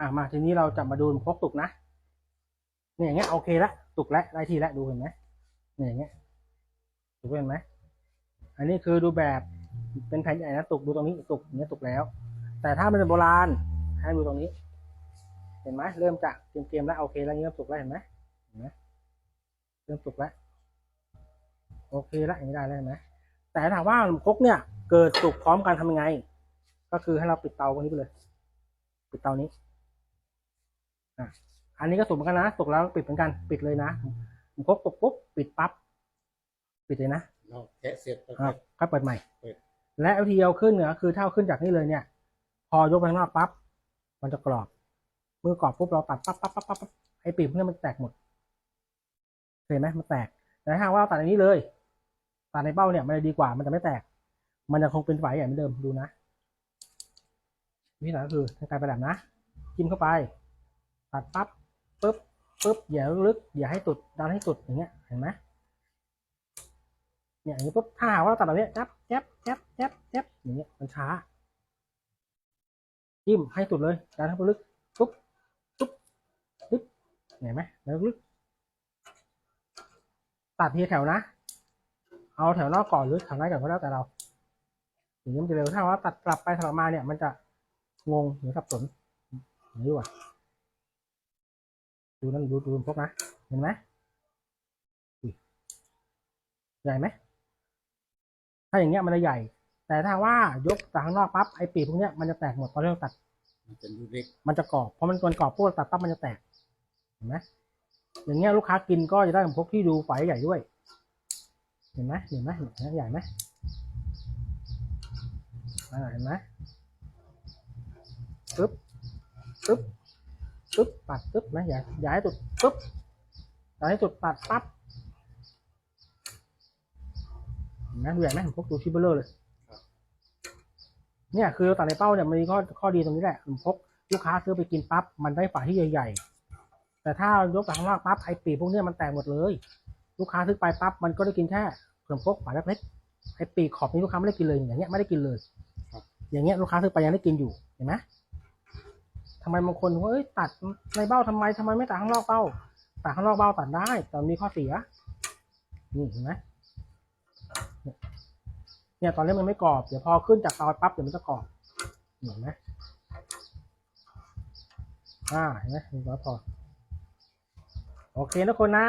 อะมาทีนี้เราจะมาดูพกตุกนะเนี่ยอย่างเงี้ยโอเคละตุกแล้วได้ที่แล้วดูเห็นไหมเนี่ยอย่างเงี้ยตุกเห็นไหมอันนี้คือดูแบบเป็นแผ่นใหญ่นะตุกดูตรงนี้ตุกอย่างเนี้ยตุกแล้ว แต่ถ้ามันเป็นโบราณให้ดูตรงนี้ เห็นไหมเริ่มจากเกมๆแล้วโอเคแล้วเริ่มสุกแล้วเห็นไหมเห็นไหมเริ่มสุกแล้วโอเคแล้วอย่างนี้ได้แล้วเห็นไหมแต่ถามว่าครกเนี่ย เกิดสุกพร้อมกันทำยังไง ก็คือให้เราปิดเตาตรงนี้ไปเลย ปิดเตานี้ อะอันนี้ก็สุกเหมือนกันนะสุกแล้วปิดเหมือนกันปิดเลยนะผมครกสุกปุ๊บปิดปั๊บปิดเลยนะเราแทะเสร็จแล้วครับค่อยเปิดใหม่เปิดและวิธีเอาขึ้นเนี่ยคือถ้าเอาขึ้นจากนี่เลยเนี่ย พอยกไปข้างนอกปั๊บมันจะกรอบเมื่อกรอบปุ๊บเราตัดปั๊บปั๊บปั๊บปั๊บปั๊บไอ้ปีกพวกนี้มันแตกหมดเห็นไหมมันแตก แต่ถ้าหากว่าเราตัดอันนี้เลยตัดในเบ้าเนี่ยมันจะดีกว่ามันจะไม่แตก มันจะคงเป็นฝายใหญ่เหมือนเดิมดูนะวิธีการก็คือทางการประดับนะจิ้มเข้าไป ตัดปั๊บปุ๊บปุ๊บอย่าลึกอย่าให้ตุดดันให้ตุดอย่างเงี้ยเห็นไหมเนี่ยอย่างนี้ปุ๊บถ้าหาว่าเราตัดแบบนี้ยจับแจ๊บแจ๊บแจ๊บแจ๊บอย่างเงี้ยมันช้าจิ้มให้สุดเลยดันเข้ลึกปุ๊บปุ๊บปุ๊บเห็นไหมแล้วลึกตัดทีแถวนะ เอาแถวนอกก่อนหรือแถวในก่อนก็แล้วแต่เราอย่างนี้มันจะเร็วถ้าว่าตัดกลับไปสลับมาเนี่ย มันจะงงหรือสับสนนี้ดีกว่า ดูนั่นดูดูพวกนะเห็นไหมอุ้ยใหญ่ไหมถ้าอย่างเงี้ยมันจะใหญ่ แต่ถ้าว่ายกจากข้างนอกปั๊บไอ้ปีกพวกเนี้ยมันจะแตกหมดตอนที่เราตัด มันเป็นลูกเล็กมันจะกรอบเพราะมันกวนกรอบปุ๊บตัดปั๊บมันจะแตกเห็นไหมอย่างเงี้ยลูกค้ากินก็จะได้ของพวกที่ดูฝายใหญ่ด้วย เห็นไหมเห็นไหมเห็นไหมใหญ่ไหมอ่าเห็นไหมปึ๊บปึ๊บ ปึ๊บตัดปึ๊บนะอย่าอย่าให้ตุดปึ๊บอย่าให้ตุดตัดปั๊บเห็นไหมดูใหญ่ไหมผมพกดูชิบเบอร์เลอร์เลยเนี่ยคือตัดในเป้าเนี่ยมันมีข้อข้อดีตรงนี้แหละผมพกลูกค้าซื้อไปกินปั๊บมันได้ฝาที่ใหญ่ ๆ แต่ถ้ายกจากข้างล่างปั๊บไอ้ปีกพวกเนี้ยมันแตกหมดเลย ลูกค้าซื้อไปปั๊บมันก็ได้กินแค่ขนมพกฝาเล็กๆไอ้ปีกขอบนี้ลูกค้าไม่ได้กินเลยอย่างเงี้ยไม่ได้กินเลยอย่างเงี้ยลูกค้าซื้อไปยังได้กินอยู่เห็นไหม ทำไมบางคนเอ้ยตัดในเบ้าทำไมทำไมไม่ตัดข้างนอกเบ้าตัดข้างนอกเบ้าตัดได้ แต่มีข้อเสียนี่เห็นไหมเนี่ยตอนนี้มันไม่กรอบเดี๋ยวพอขึ้นจากเตาปั๊บเดี๋ยวมันจะกรอบเห็นไหมอ่าเห็นไหมมีร้อยพอโอเคนะคนนะ